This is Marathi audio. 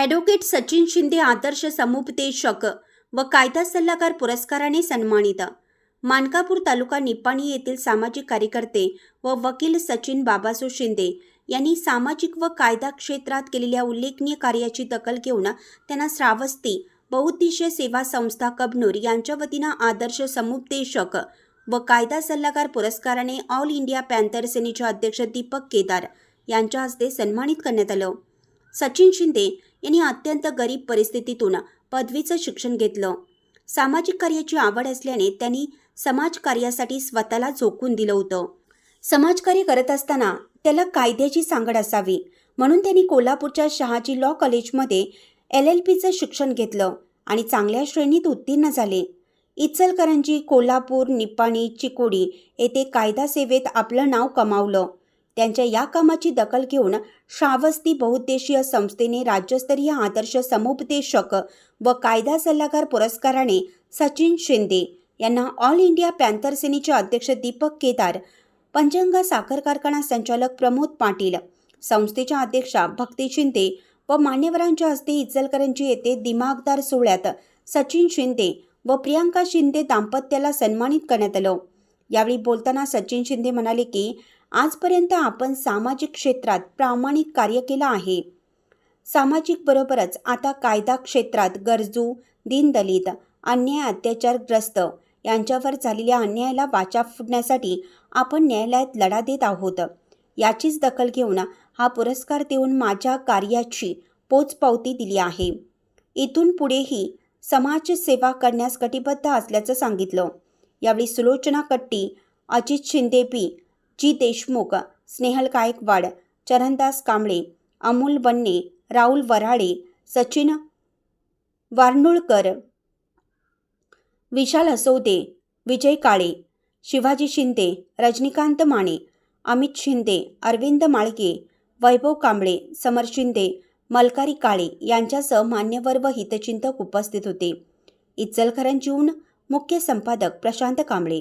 ॲडव्होकेट सचिन शिंदे आदर्श समुपदेशक व कायदा सल्लागार पुरस्काराने सन्मानित. मानकापूर तालुका निपाणी येथील सामाजिक कार्यकर्ते व वकील सचिन बाबासो शिंदे यांनी सामाजिक व कायदा क्षेत्रात केलेल्या उल्लेखनीय कार्याची दखल घेऊन त्यांना श्रावस्ती बहुउद्देशीय सेवा संस्था कबनूर यांच्या वतीनं आदर्श समुपदेशक व कायदा सल्लागार पुरस्काराने ऑल इंडिया पॅन्थर सेनेचे अध्यक्ष दीपक केदार यांच्या हस्ते सन्मानित करण्यात आलं. सचिन शिंदे यांनी अत्यंत गरीब परिस्थितीतून पदवीचं शिक्षण घेतलं. सामाजिक कार्याची आवड असल्याने त्यांनी समाजकार्यासाठी स्वतःला झोकून दिलं होतं. समाजकार्य करत असताना त्याला कायद्याची सांगड असावी म्हणून त्यांनी कोल्हापूरच्या शहाजी लॉ कॉलेजमध्ये एल एल पीचं शिक्षण घेतलं आणि चांगल्या श्रेणीत उत्तीर्ण झाले. इचलकरंजी कोल्हापूर निपाणी चिकोडी येथे कायदा सेवेत आपलं नाव कमावलं. त्यांच्या या कामाची दखल घेऊन श्रावस्ती बहुउद्देशीय संस्थेने राज्यस्तरीय आदर्श समुपदेशक व कायदा सल्लागार पुरस्काराने सचिन शिंदे यांना ऑल इंडिया पॅन्थर सेनेचे अध्यक्ष दीपक केदार पंचंग साखर कारखाना संचालक प्रमोद पाटील संस्थेच्या अध्यक्षा भक्ती शिंदे व मान्यवरांच्या हस्ते इचलकरंजी येथे दिमागदार सोहळ्यात सचिन शिंदे व प्रियांका शिंदे दाम्पत्याला सन्मानित करण्यात आलं. यावेळी बोलताना सचिन शिंदे म्हणाले की आजपर्यंत आपण सामाजिक क्षेत्रात प्रामाणिक कार्य केलं आहे. सामाजिक बरोबरच आता कायदा क्षेत्रात गरजू दीनदलित अन्याय अत्याचारग्रस्त यांच्यावर झालेल्या अन्यायाला वाचा फुटण्यासाठी आपण न्यायालयात लढा देत आहोत. याचीच दखल घेऊन हा पुरस्कार देऊन माझ्या कार्याची पोचपावती दिली आहे. इथून पुढेही समाजसेवा करण्यास कटिबद्ध असल्याचं सांगितलं. यावेळी सुलोचना कट्टी अजित शिंदे पी जी देशमुख स्नेहल गायकवाड चरणदास कांबळे अमोल बन्ने राहुल वराडे सचिन वारनुळकर विशाल असोदे विजय काळे शिवाजी शिंदे रजनीकांत माने अमित शिंदे अरविंद माळगे वैभव कांबळे समर शिंदे मलकारी काळे यांच्यासह मान्यवर व हितचिंतक उपस्थित होते. इचलकरंजीहून मुख्य संपादक प्रशांत कांबळे.